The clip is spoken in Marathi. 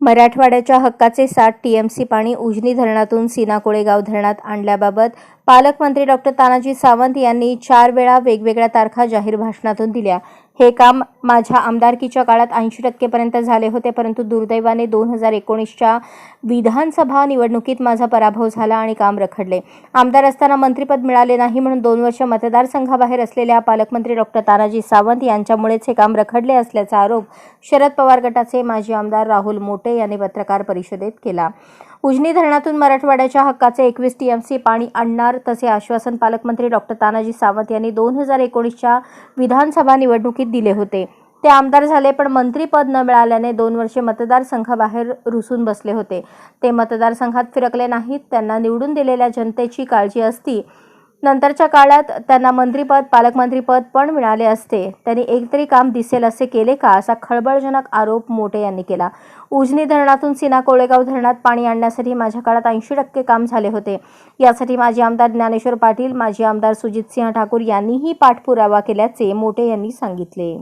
मराठवाड्याच्या हक्काचे साठ टीएमसी पाणी उजनी धरणातून सीना कोळेगाव धरणात आणल्याबाबत पालकमंत्री डॉक्टर तानाजी सावंत यांनी चार वेळा वेगवेगळ्या तारखा जाहीर भाषणातून दिल्या. हे काम माझ्या आमदारकीच्या काळात ऐंशी टक्केपर्यंत झाले होते परंतु दुर्दैवाने दोन हजार एकोणीसच्या विधानसभा निवडणुकीत माझा पराभव झाला आणि काम रखडले. आमदार असताना मंत्रीपद मिळाले नाही म्हणून दोन वर्ष मतदारसंघाबाहेर असलेल्या पालकमंत्री डॉक्टर तानाजी सावंत यांच्यामुळेच हे काम रखडले असल्याचा आरोप शरद पवार गटाचे माजी आमदार राहुल मोटे यांनी पत्रकार परिषदेत केला. उजनी धरणातून मराठवाड्याच्या हक्काचे एकवीस टीएमसी पाणी आणणार तसे आश्वासन पालकमंत्री डॉक्टर तानाजी सावंत यांनी दोन हजार एकोणीसच्या विधानसभा निवडणुकीत दिले होते. ते आमदार झाले पण मंत्रीपद न मिळाल्याने दोन वर्षे मतदारसंघाबाहेर रुसून बसले होते. ते मतदारसंघात फिरकले नाहीत त्यांना निवडून दिलेल्या जनतेची काळजी असती. नंतरच्या काळात त्यांना मंत्रीपद पालकमंत्रीपद पण मिळाले असते. त्यांनी एकतरी काम दिसेल असे केले का असा खळबळजनक आरोप मोटे यांनी केला. उजनी धरणातून सिना कोळेगाव धरणात पाणी आणण्यासाठी माझ्या काळात ऐंशी टक्के काम झाले होते. यासाठी माजी आमदार ज्ञानेश्वर पाटील माजी आमदार सुजितसिंह ठाकूर यांनीही पाठपुरावा केल्याचे मोटे यांनी सांगितले.